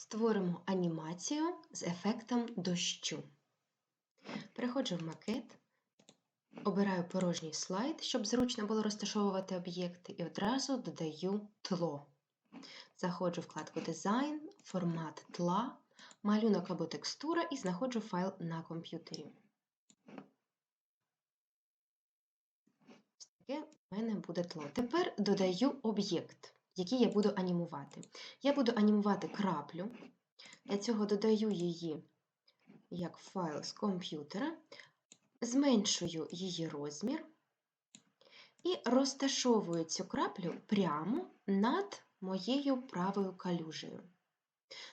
Створимо анімацію з ефектом дощу. Переходжу в макет, обираю порожній слайд, щоб зручно було розташовувати об'єкти, і одразу додаю тло. Заходжу в вкладку Дизайн, формат тла, малюнок або текстура і знаходжу файл на комп'ютері. Таке в мене буде тло. Тепер додаю об'єкт, який я буду анімувати. Я буду анімувати краплю. Для цього додаю її як файл з комп'ютера, зменшую її розмір і розташовую цю краплю прямо над моєю правою калюжею.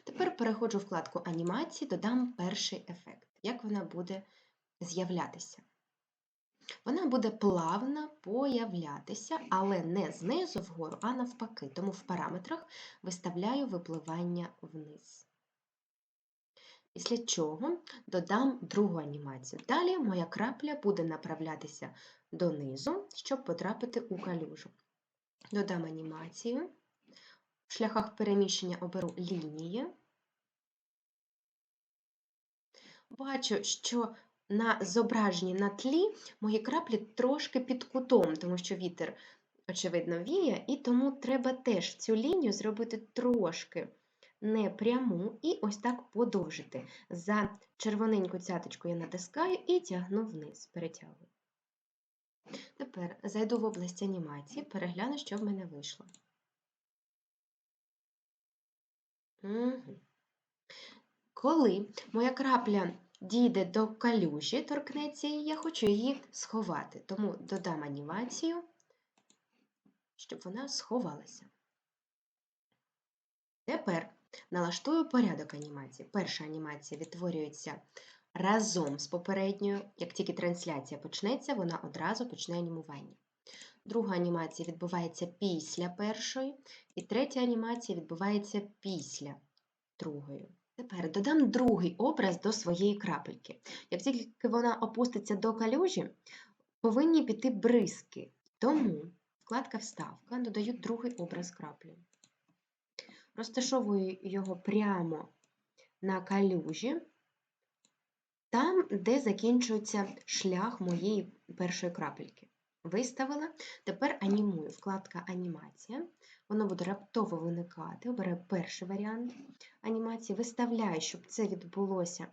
Тепер переходжу в вкладку анімації, додам перший ефект, як вона буде з'являтися. Вона буде плавно появлятися, але не знизу вгору, а навпаки. Тому в параметрах виставляю випливання вниз. Після чого додам другу анімацію. Далі моя крапля буде направлятися донизу, щоб потрапити у калюжу. Додам анімацію. В шляхах переміщення оберу лінії. Бачу, що на зображенні на тлі мої краплі трошки під кутом, тому що вітер, очевидно, віє, і тому треба теж цю лінію зробити трошки не пряму і ось так подовжити. За червоненьку цяточку я натискаю і тягну вниз, перетягую. Тепер зайду в область анімації, перегляну, що в мене вийшло. Коли моя крапля дійде до калюжі, торкнеться її, я хочу її сховати, тому додам анімацію, щоб вона сховалася. Тепер налаштую порядок анімації. Перша анімація відтворюється разом з попередньою. Як тільки трансляція почнеться, вона одразу почне анімування. Друга анімація відбувається після першої, і третя анімація відбувається після другої. Тепер додам другий образ до своєї крапельки. Як тільки вона опуститься до калюжі, повинні піти бризки. Тому вкладка Вставка додаю другий образ краплі. Розташовую його прямо на калюжі, там, де закінчується шлях моєї першої крапельки. Виставила, тепер анімую вкладка Анімація. Воно буде раптово виникати. Обираю перший варіант анімації, виставляю, щоб це відбулося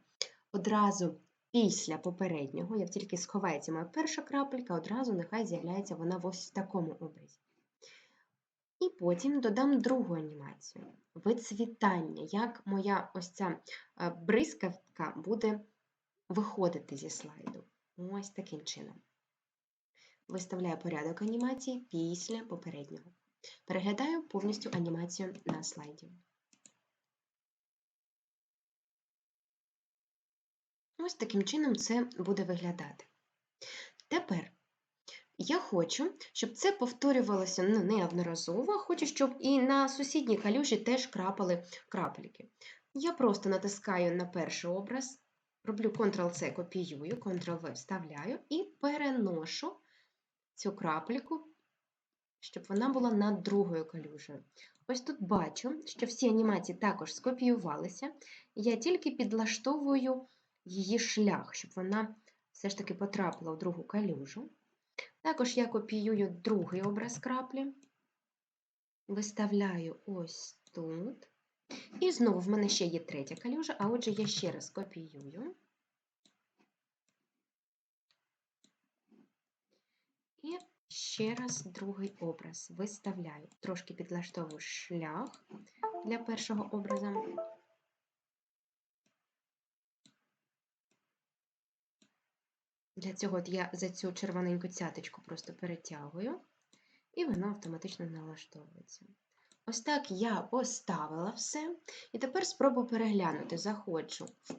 одразу після попереднього. Як тільки сховається моя перша крапелька, одразу нехай з'являється вона в ось такому образі. І потім додам другу анімацію вицвітання, як моя ось ця е, бризкавка буде виходити зі слайду. Ось таким чином. Виставляю порядок анімації після попереднього. Переглядаю повністю анімацію на слайді. Ось таким чином це буде виглядати. Тепер я хочу, щоб це повторювалося ну, неодноразово, хочу, щоб і на сусідній калюжі теж крапали крапліки. Я просто натискаю на перший образ, роблю Ctrl-C, копіюю, Ctrl-V вставляю і переношу цю крапельку, щоб вона була над другою калюжею. Ось тут бачу, що всі анімації також скопіювалися, я тільки підлаштовую її шлях, щоб вона все ж таки потрапила в другу калюжу. Також я копіюю другий образ краплі, виставляю ось тут. І знову в мене ще є третя калюжа, а отже, я ще раз копіюю. І ще раз другий образ виставляю. Трошки підлаштовую шлях для першого образу. Для цього я за цю червоненьку цяточку просто перетягую, і воно автоматично налаштовується. Ось так я поставила все. І тепер спробую переглянути. Заходжу в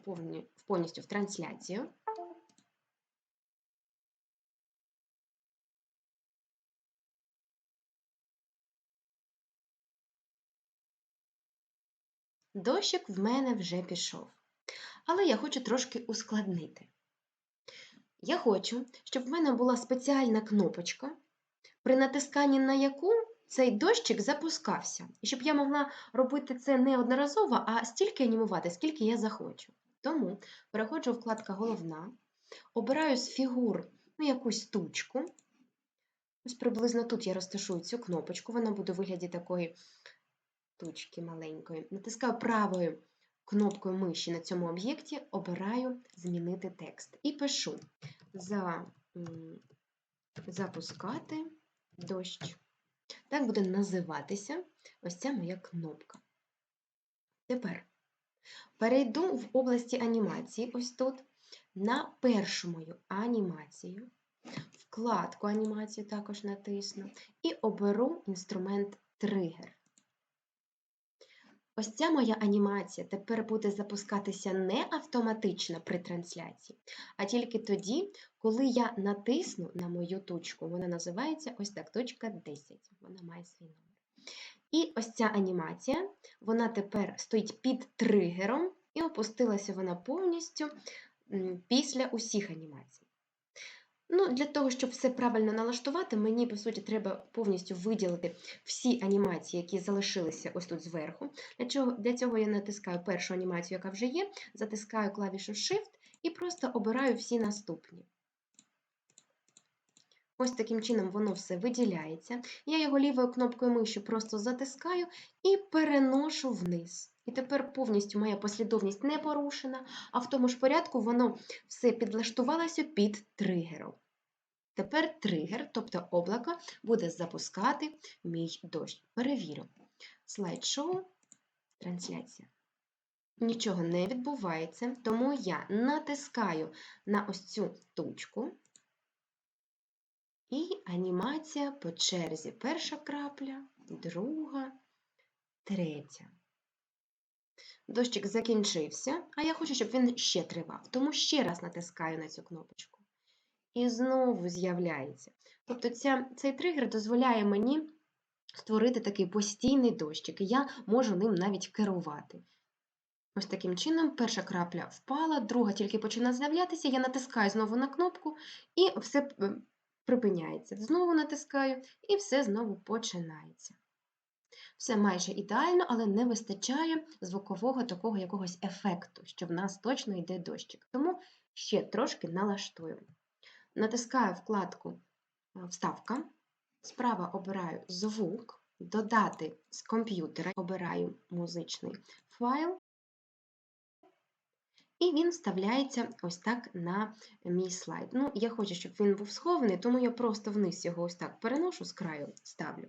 повністю в трансляцію. Дощик в мене вже пішов. Але я хочу трошки ускладнити. Я хочу, щоб в мене була спеціальна кнопочка, при натисканні на яку цей дощик запускався. І щоб я могла робити це не одноразово, а стільки анімувати, скільки я захочу. Тому переходжу вкладка Головна, обираю з фігур ну, якусь тучку. Ось приблизно тут я розташую цю кнопочку, вона буде у вигляді такої тучки маленької. Натискаю правою кнопкою миші на цьому об'єкті, обираю Змінити текст і пишу за, запускати дощ. Так буде називатися ось ця моя кнопка. Тепер перейду в області анімації, ось тут, на першу мою анімацію, вкладку анімацію також натисну і оберу інструмент тригер. Ось ця моя анімація тепер буде запускатися не автоматично при трансляції, а тільки тоді, коли я натисну на мою точку. Вона називається ось так, точка 10. Вона має свій номер. І ось ця анімація, вона тепер стоїть під тригером, і опустилася вона повністю після усіх анімацій. Ну, Для того, щоб все правильно налаштувати, мені, по суті, треба повністю виділити всі анімації, які залишилися ось тут зверху. Для цього, я натискаю першу анімацію, яка вже є, затискаю клавішу Shift і просто обираю всі наступні. Ось таким чином воно все виділяється. Я його лівою кнопкою миші просто затискаю і переношу вниз. І тепер повністю моя послідовність не порушена, а в тому ж порядку воно все підлаштувалося під тригером. Тепер тригер, тобто облако, буде запускати мій дощ. Перевірю. Слайд-шоу, трансляція. Нічого не відбувається, тому я натискаю на ось цю точку. І анімація по черзі. Перша крапля, друга, третя. Дощик закінчився, а я хочу, щоб він ще тривав. Тому ще раз натискаю на цю кнопочку. І знову з'являється. Тобто ця, цей тригер дозволяє мені створити такий постійний дощик, і я можу ним навіть керувати. Ось таким чином, перша крапля впала, друга тільки починає з'являтися, я натискаю знову на кнопку, і все припиняється. Знову натискаю, і все знову починається. Все майже ідеально, але не вистачає звукового такого якогось ефекту, що в нас точно йде дощик. Тому ще трошки налаштую. Натискаю вкладку Вставка, справа обираю звук, додати з комп'ютера, обираю музичний файл, і він вставляється ось так на мій слайд. Ну, Я хочу, щоб він був схований, тому я просто вниз його ось так переношу з краю, ставлю.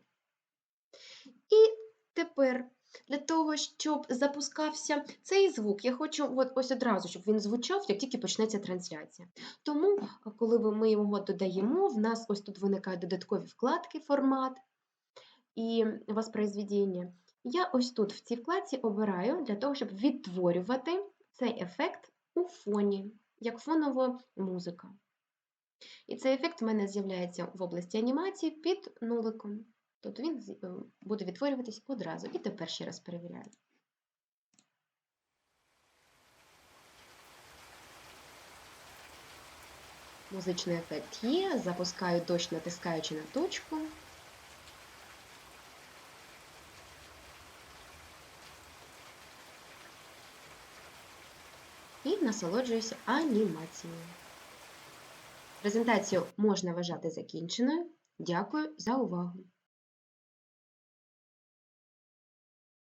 І тепер для того, щоб запускався цей звук, я хочу от ось одразу, щоб він звучав, як тільки почнеться трансляція. Тому, коли ми його додаємо, в нас ось тут виникають додаткові вкладки, формат і воспроизведення. Я ось тут в цій вкладці обираю для того, щоб відтворювати цей ефект у фоні, як фонова музика. І цей ефект в мене з'являється в області анімації під нуликом. Тобто він е, буде відтворюватись одразу. І тепер ще раз перевіряю. Музичний ефект є, запускаю дощ, натискаючи на точку. І насолоджуюся анімацією. Презентацію можна вважати закінченою. Дякую за увагу!